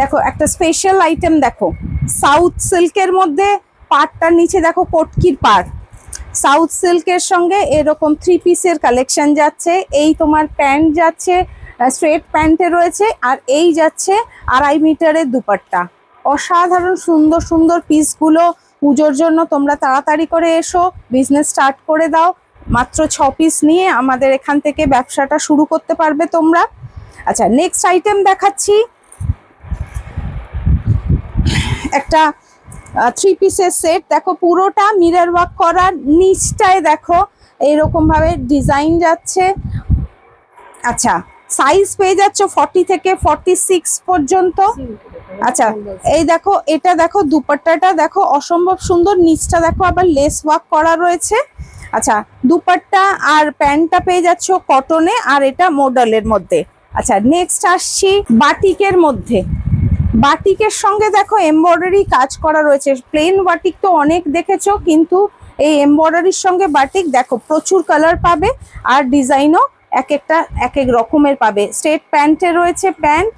দেখো, একটা special item দেখো। সাউথ সিল্কের মধ্যে পাটটার নিচে দেখো কটকির পাড়। সাউথ সিল্কের সঙ্গে এরকম থ্রি পিসের কালেকশন যাচ্ছে। এই তোমার প্যান্ট যাচ্ছে স্ট্রেট প্যান্টে রয়েছে, আর এই যাচ্ছে আড়াই মিটারের দুপাট্টা। অসাধারণ সুন্দর সুন্দর পিসগুলো পুজোর জন্য তোমরা তাড়াতাড়ি করে এসো বিজনেস স্টার্ট করে দাও। মাত্র ছ পিস নিয়ে আমাদের এখান থেকে ব্যবসাটা শুরু করতে পারবে তোমরা। আচ্ছা নেক্সট আইটেম দেখাচ্ছি। একটা থ্রি পিসের সেট দেখো, পুরোটা মিরর ওয়ার্ক করার নিচটায় দেখো, এইরকম ভাবে ডিজাইন যাচ্ছে। আচ্ছা সাইজ পেয়ে যাচ্ছ ফর্টি থেকে ফর্টি সিক্স পর্যন্ত। আচ্ছা এই দেখো, এটা দেখো, দুপাট্টাটা দেখো, অসম্ভব সুন্দর। নিচটা দেখো, আবার লেস ওয়ার্ক করা রয়েছে। আচ্ছা দুপাট্টা আর প্যান্টটা পেয়ে যাচ্ছ কটনে আর এটা মডেলের মধ্যে। আচ্ছা নেক্সট আসছি বাটিকের মধ্যে। বাটিকের সঙ্গে দেখো এমব্রয়ডারি কাজ করা রয়েছে। প্লেন বাটিক তো অনেক দেখেছ, কিন্তু এই এমব্রয়ডারির সঙ্গে বাটিক দেখো প্রচুর কালার পাবে আর ডিজাইনও এক একটা, এক এক রকমের পাবে। স্ট্রেট প্যান্টে রয়েছে প্যান্ট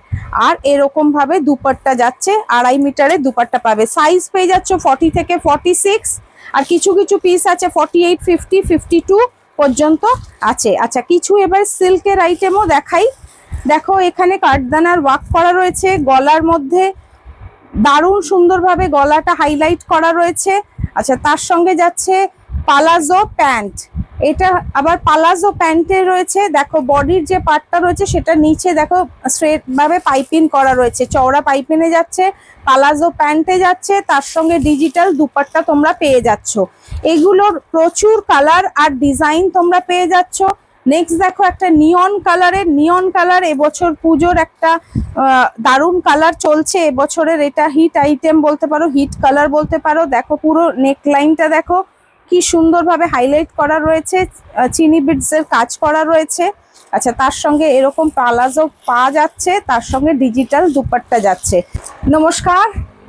আর এরকম ভাবে দুপাট্টা যাচ্ছে, আড়াই মিটারে দুপাট্টা পাবে। সাইজ পেয়ে যাচ্ছ ফর্টি থেকে ফর্টি সিক্স আর কিছু কিছু পিস আছে forty eight fifty fifty two পর্যন্ত আছে। আচ্ছা কিছু এবার সিল্কের আইটেমও দেখাই। দেখো, এখানে কাঠদানার ওয়াক করা রয়েছে, গলার মধ্যে দারুণ সুন্দরভাবে গলাটা হাইলাইট করা রয়েছে। আচ্ছা তার সঙ্গে যাচ্ছে পালাজো প্যান্ট এটা আবার পালাজো প্যান্টে রয়েছে। দেখো বডির যে পার্টটা রয়েছে, সেটা নিচে দেখো স্ট্রেট ভাবে পাইপিং করা রয়েছে। চওড়া পাইপিনে যাচ্ছে পালাজো প্যান্টে যাচ্ছে, তার সঙ্গে ডিজিটাল দুপাট্টা তোমরা পেয়ে যাচ্ছ। এগুলোর প্রচুর কালার আর ডিজাইন তোমরা পেয়ে যাচ্ছ। নেক্সট দেখো একটা নিয়ন কালারের নিয়ন কালার এবছর পুজোর একটা দারুণ কালার চলছে। এবছরের এটা হিট আইটেম বলতে পারো হিট কালার বলতে পারো। দেখো পুরো নেক লাইনটা দেখো, কি সুন্দরভাবে হাইলাইট করা রয়েছে। চিনি বিডস এর কাজ করা রয়েছে। আচ্ছা তার সঙ্গে এরকম পালাজো পা যাচ্ছে, তার সঙ্গে ডিজিটাল দুপাট্টা যাচ্ছে। নমস্কার,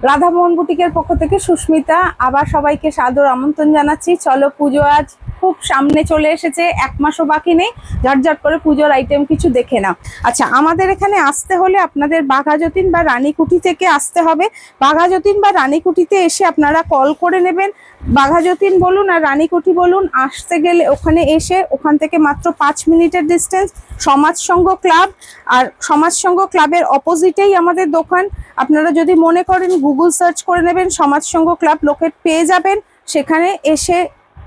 রাধামোহন বুটিকের পক্ষ থেকে সুস্মিতা। আবার সবাইকে সাদর আমন্ত্রণ জানাচ্ছি। চলো পুজো আজ খুব সামনে চলে এসেছে, এক মাসও বাকি নেই, ঝটঝট করে পুজোর আইটেম কিছু দেখে নাও। আচ্ছা আমাদের এখানে আসতে হলে আপনাদের বাঘাযতীন বা রানীকুঠি থেকে আসতে হবে। বাঘাযতীন বা রানীকুঠিতে এসে আপনারা কল করে নেবেন। বাঘাযতীন বলুন আর রানীকুঠি বলুন, আসতে গেলে ওখানে এসে ওখান থেকে মাত্র পাঁচ মিনিটের ডিস্টেন্স সমাজ ক্লাব আর সমাজ ক্লাবের অপোজিটেই আমাদের দোকান। আপনারা যদি মনে করেন গুগল সার্চ করে নেবেন সমাজ ক্লাব লোকেট পেয়ে যাবেন। সেখানে এসে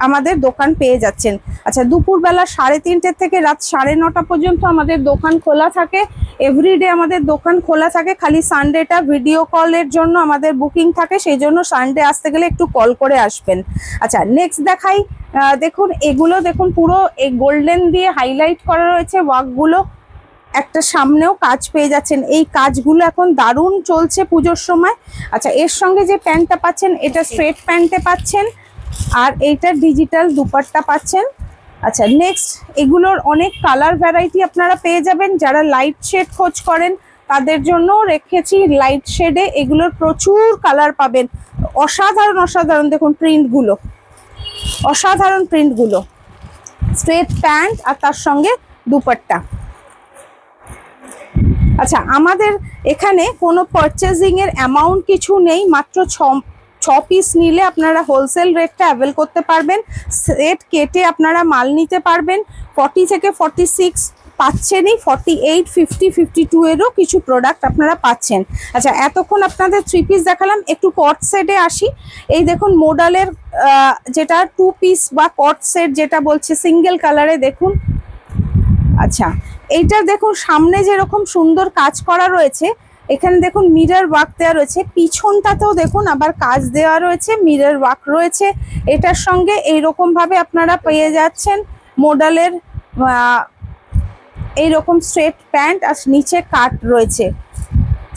আমাদের দোকান পেয়ে যাচ্ছেন। আচ্ছা দুপুরবেলা সাড়ে তিনটে থেকে রাত সাড়ে নটা পর্যন্ত আমাদের দোকান খোলা থাকে। এভরিডে আমাদের দোকান খোলা থাকে। খালি সানডেটা ভিডিও কলের জন্য আমাদের বুকিং থাকে। সেই জন্য সানডে আসতে গেলে একটু কল করে আসবেন। আচ্ছা নেক্সট দেখাই। দেখুন, এগুলো দেখুন, পুরো এই গোল্ডেন দিয়ে হাইলাইট করা রয়েছে ওয়ার্কগুলো একটা সামনেও কাজ পেয়ে যাচ্ছেন। এই কাজগুলো এখন দারুণ চলছে পুজোর সময়। আচ্ছা এর সঙ্গে যে প্যান্টটা পাচ্ছেন, এটা স্ট্রেট প্যান্টে পাচ্ছেন। আর এইটা ডিজিটাল দুপাট্টা পাচ্ছেন। আচ্ছা নেক্সট এগুলোর অনেক কালার ভ্যারাইটি আপনারা পেয়ে যাবেন। যারা লাইট শেড খোঁজ করেন, তাদের জন্য রেখেছি লাইট শেডে এগুলোর প্রচুর কালার পাবেন। অসাধারণ অসাধারণ, দেখুন প্রিন্টগুলো অসাধারণ প্রিন্টগুলো স্ট্রেট প্যান্ট আর তার সঙ্গে দুপাট্টা। আচ্ছা আমাদের এখানে কোনো পারচেজিং এর অ্যামাউন্ট কিছু নেই, মাত্র ছ ছ পিস নিলে আপনারা হোলসেল রেটটা অ্যাভেল করতে পারবেন। সেট কেটে আপনারা মাল নিতে পারবেন। ফর্টি থেকে forty six পাচ্ছেনই forty eight fifty fifty two এরও কিছু প্রোডাক্ট আপনারা পাচ্ছেন। আচ্ছা এতক্ষণ আপনাদের থ্রি পিস দেখালাম, একটু কট সেটে আসি। এই দেখুন মোডালের যেটা টু পিস বা কট সেট যেটা বলছে সিঙ্গেল কালারে দেখুন। আচ্ছা এইটা দেখুন, সামনে যেরকম সুন্দর কাজ করা রয়েছে এখানে দেখুন মিরর ওয়ার্ক দেওয়া রয়েছে। পিছনটাতেও দেখুন আবার কাজ দেওয়া রয়েছে মিরর ওয়ার্ক রয়েছে। এটার সঙ্গে এইরকম ভাবে আপনারা পেয়ে যাচ্ছেন মোডালের এইরকম স্ট্রেট প্যান্ট আর নিচে কাট রয়েছে।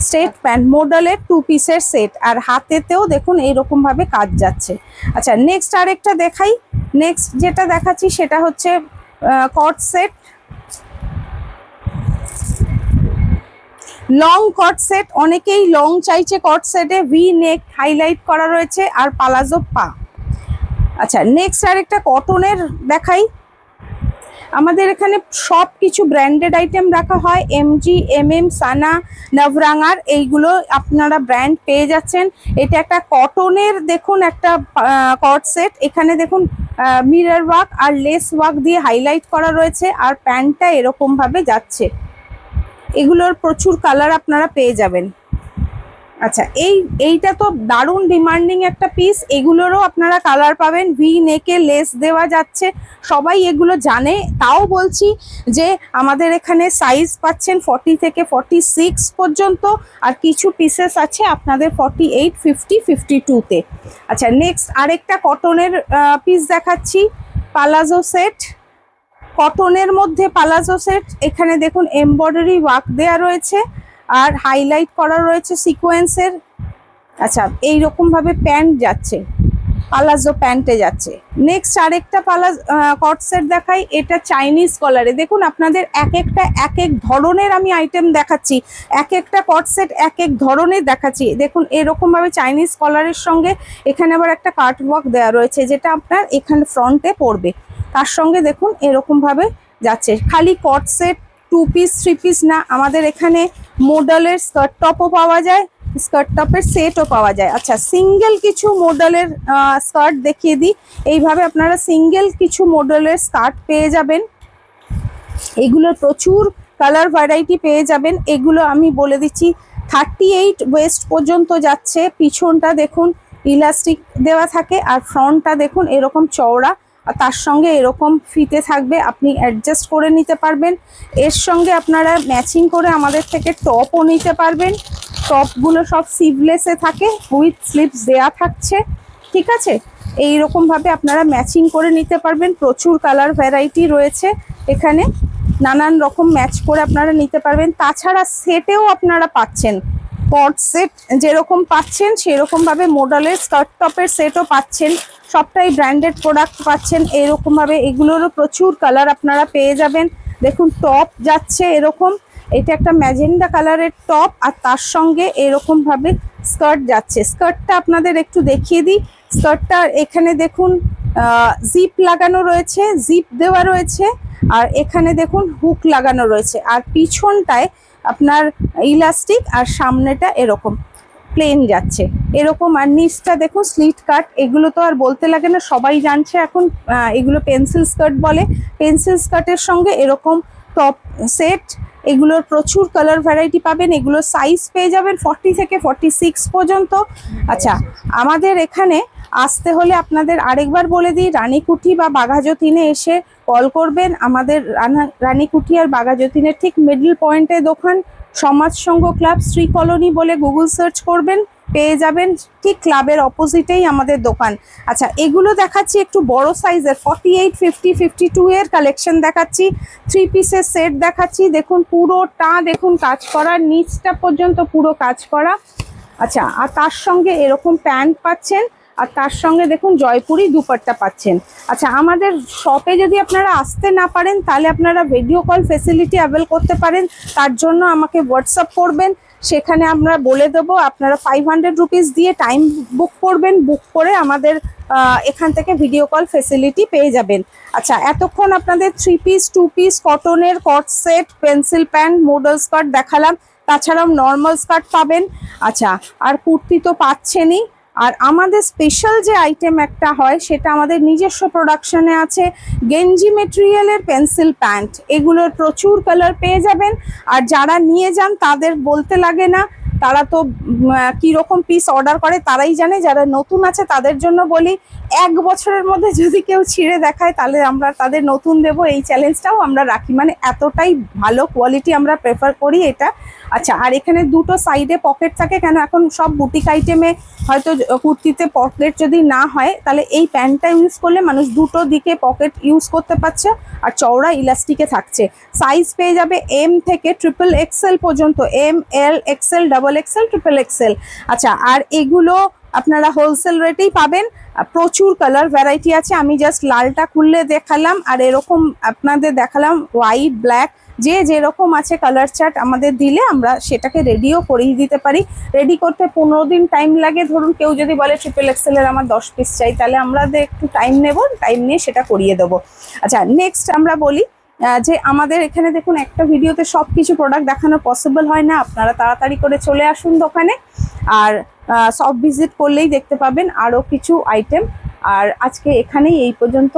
স্ট্রেট প্যান্ট মোডালের টু পিসের সেট আর হাতেতেও দেখুন এইরকম ভাবে কাজ যাচ্ছে। আচ্ছা নেক্সট আরেকটা দেখাই। নেক্সট যেটা দেখাচ্ছি সেটা হচ্ছে cot set long cot set অনেকেই লং চাইছে কট সেটে ভি নেক হাইলাইট করা রয়েছে আর পালাজো পা। আচ্ছা নেক্সট আরেকটা কটনের দেখাই। আমাদের এখানে সব কিছু ব্র্যান্ডেড আইটেম রাখা হয় এমজি এম এম সানা নভরাঙার এইগুলো আপনারা ব্র্যান্ড পেয়ে যাচ্ছেন। এটা একটা কটনের দেখুন একটা কট সেট এখানে দেখুন মিরর ওয়ার্ক আর লেস ওয়ার্ক দিয়ে হাইলাইট করা রয়েছে আর প্যান্টটা এরকমভাবে যাচ্ছে। এগুলোর প্রচুর কালার আপনারা পেয়ে যাবেন। আচ্ছা এই, এইটা তো দারুণ ডিমান্ডিং একটা পিস এগুলোরও আপনারা কালার পাবেন। ভি নেকে লেস দেওয়া যাচ্ছে। সবাই এগুলো জানে। তাও বলছি যে আমাদের এখানে সাইজ পাচ্ছেন ফর্টি থেকে ফর্টি সিক্স পর্যন্ত, আর কিছু পিসেস আছে আপনাদের ফর্টি এইট ফিফটি ফিফটি টুতে আচ্ছা নেক্সট আরেকটা কটনের পিস দেখাচ্ছি। পালাজো সেট কটনের মধ্যে পালাজো সেট এখানে দেখুন এমব্রয়ডারি ওয়ার্ক দেওয়া রয়েছে আর হাইলাইট করা রয়েছে সিকোয়েন্সের আচ্ছা এই ভাবে প্যান্ট যাচ্ছে পালাজো প্যান্টে যাচ্ছে। নেক্সট আরেকটা পালাজ কট সেট দেখাই, এটা চাইনিজ কলারে দেখুন, আপনাদের এক একটা, এক এক ধরনের আমি আইটেম দেখাচ্ছি, এক একটা কট সেট এক এক ধরনের দেখাচ্ছি। দেখুন, এরকমভাবে চাইনিজ কলারের সঙ্গে এখানে আবার একটা কাটওয়ার্ক দেওয়া রয়েছে, যেটা আপনার এখানে ফ্রন্টে পড়বে। তার সঙ্গে দেখুন এরকম ভাবে যাচ্ছে। খালি cot set two piece three piece না, আমাদের এখানে মোডালের স্কার্ট টপও পাওয়া যায় স্কার্ট টপের সেটও পাওয়া যায়। আচ্ছা সিঙ্গেল কিছু মডেলের স্কার্ট দেখিয়ে দিই। এইভাবে আপনারা সিঙ্গেল কিছু মডেলের স্কার্ট পেয়ে যাবেন। এগুলোর প্রচুর কালার ভ্যারাইটি পেয়ে যাবেন। এগুলো আমি বলে দিচ্ছি থার্টি এইট ওয়েস্ট পর্যন্ত যাচ্ছে। পিছনটা দেখুন ইলাস্টিক দেওয়া থাকে, আর ফ্রন্টটা দেখুন, এরকম চওড়া। আর তার সঙ্গে এরকম ফিতে থাকবে, আপনি অ্যাডজাস্ট করে নিতে পারবেন। এর সঙ্গে আপনারা ম্যাচিং করে আমাদের থেকে টপও নিতে পারবেন। টপগুলো সব সিভলেসে থাকে উইথ স্লিপস দেয়া থাকছে, ঠিক আছে? এই রকম ভাবে আপনারা ম্যাচিং করে নিতে পারবেন। প্রচুর কালার ভ্যারাইটি রয়েছে এখানে। নানান রকম ম্যাচ করে আপনারা নিতে পারবেন। তাছাড়া সেটেও আপনারা পাচ্ছেন। পট সেট যেরকম পাচ্ছেন সেরকম ভাবে মোডালের স্কার্ট টপের সেটও পাচ্ছেন। সবটাই ব্র্যান্ডেড প্রোডাক্ট পাচ্ছেন। এরকম ভাবে এগুলোরও প্রচুর কালার আপনারা পেয়ে যাবেন। দেখুন টপ যাচ্ছে এরকম। এটা একটা ম্যাজেন্ডা কালারের টপ আর তার সঙ্গে এরকম ভাবে স্কার্ট যাচ্ছে। স্কার্টটা আপনাদের একটু দেখিয়ে দিই। স্কার্টটা এখানে দেখুন জিপ লাগানো রয়েছে জিপ দেওয়া রয়েছে। আর এখানে দেখুন হুক লাগানো রয়েছে। আর পিছনটায় আপনার ইলাস্টিক আর সামনেটা এরকম প্লেন যাচ্ছে। এরকম আর নিচটা দেখুন স্লিট কাট এগুলো তো আর বলতে লাগে না, সবাই জানছে এখন এগুলো পেন্সিল স্কার্ট বলে। পেন্সিল স্কার্টের সঙ্গে এরকম টপ সেট এগুলোর প্রচুর কালার ভ্যারাইটি পাবেন এগুলোর সাইজ পেয়ে যাবেন ফর্টি থেকে ফর্টি সিক্স পর্যন্ত। আচ্ছা আমাদের এখানে আসতে হলে আপনাদের আরেকবার বলে দিই, রানীকুঠি বা বাঘাযতীনে এসে কল করবেন। আমাদের রানা- রানীকুঠি আর বাঘাযতীনের ঠিক মিডল পয়েন্টে দোকান, সমাজ সংঘ ক্লাব শ্রী কলোনি বলে গুগল সার্চ করবেন, পেয়ে যাবেন। ঠিক ক্লাবের অপোজিটেই আমাদের দোকান। আচ্ছা এগুলো দেখাচ্ছি একটু বড় সাইজের forty eight fifty fifty two এর কালেকশন দেখাচ্ছি। থ্রি পিসের সেট দেখাচ্ছি। দেখুন, পুরোটা দেখুন, কাজ করা, নিচটা পর্যন্ত পুরো কাজ করা। আচ্ছা আর তার সঙ্গে এরকম প্যান্ট পাচ্ছেন। আর তার সঙ্গে দেখুন জয়পুরি দুপাট্টা পাচ্ছেন। আচ্ছা আমাদের শপে যদি আপনারা আসতে না পারেন, তাহলে আপনারা ভিডিও কল ফেসিলিটি অ্যাভেল করতে পারেন। তার জন্য আমাকে হোয়াটসঅ্যাপ করবেন। সেখানে আমরা বলে দেবো, আপনারা ফাইভ হান্ড্রেড রুপিস দিয়ে টাইম বুক করবেন। বুক করে আমাদের এখান থেকে ভিডিও কল ফেসিলিটি পেয়ে যাবেন। আচ্ছা এতক্ষণ আপনাদের থ্রি পিস টু পিস কটনের cot set pencil pant model skirt দেখালাম। তাছাড়াও নর্মাল স্কার্ট পাবেন। আচ্ছা আর কুর্তি তো পাচ্ছেনই। আর আমাদের স্পেশাল যে আইটেম একটা হয়, সেটা আমাদের নিজস্ব প্রোডাকশনে আছে গেঞ্জি মেটেরিয়ালের পেন্সিল প্যান্ট এগুলোর প্রচুর কালার পেয়ে যাবেন। আর যারা নিয়ে যান, তাদের বলতে লাগে না। তারা তো কীরকম পিস অর্ডার করে, তারাই জানে। যারা নতুন আছে, তাদের জন্য বলি এক বছরের মধ্যে যদি কেউ ছিঁড়ে দেখায়, তাহলে আমরা তাদের নতুন দেব। এই চ্যালেঞ্জটাও আমরা রাখি। মানে এতটাই ভালো কোয়ালিটি আমরা প্রেফার করি এটা। আচ্ছা আর এখানে দুটো সাইডে পকেট থাকে। কেন এখন সব বুটিক আইটেমে হয়তো কুর্তিতে পকেট যদি না হয়, তাহলে এই প্যান্টটা ইউজ করলে মানুষ দুটো দিকে পকেট ইউজ করতে পারছে আর চওড়া ইলাস্টিকে থাকছে। সাইজ পেয়ে যাবে এম থেকে ট্রিপল এক্সেল পর্যন্ত। M L XL double XL triple XL আচ্ছা আর এগুলো আপনারা হোলসেল রেটেই পাবেন। প্রচুর কালার ভ্যারাইটি আছে। আমি জাস্ট লালটা খুললে দেখালাম আর এরকম আপনাদের দেখালাম হোয়াইট ব্ল্যাক যে যেরকম আছে কালার চার্ট আমাদের দিলে আমরা সেটাকে রেডিও করিয়ে দিতে পারি। রেডি করতে পনেরো দিন টাইম লাগে। ধরুন কেউ যদি বলে ট্রিপল এক্সেলের আমার দশ পিস চাই, তাহলে আমরা একটু টাইম নেব টাইম নিয়ে সেটা করিয়ে দেবো। আচ্ছা নেক্সট আমরা বলি যে আমাদের এখানে দেখুন একটা ভিডিওতে সব কিছু প্রোডাক্ট দেখানো পসিবল হয় না। আপনারা তাড়াতাড়ি করে চলে আসুন দোকানে। আর সব ভিজিট করলেই দেখতে পাবেন আরও কিছু আইটেম আর আজকে এখানেই এই পর্যন্ত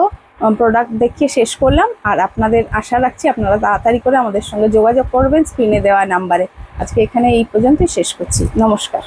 প্রোডাক্ট দেখিয়ে শেষ করলাম। আর আপনাদের আশা রাখছি আপনারা তাড়াতাড়ি করে আমাদের সঙ্গে যোগাযোগ করবেন স্ক্রিনে দেওয়া নাম্বারে আজকে এখানে এই পর্যন্তই শেষ করছি। নমস্কার।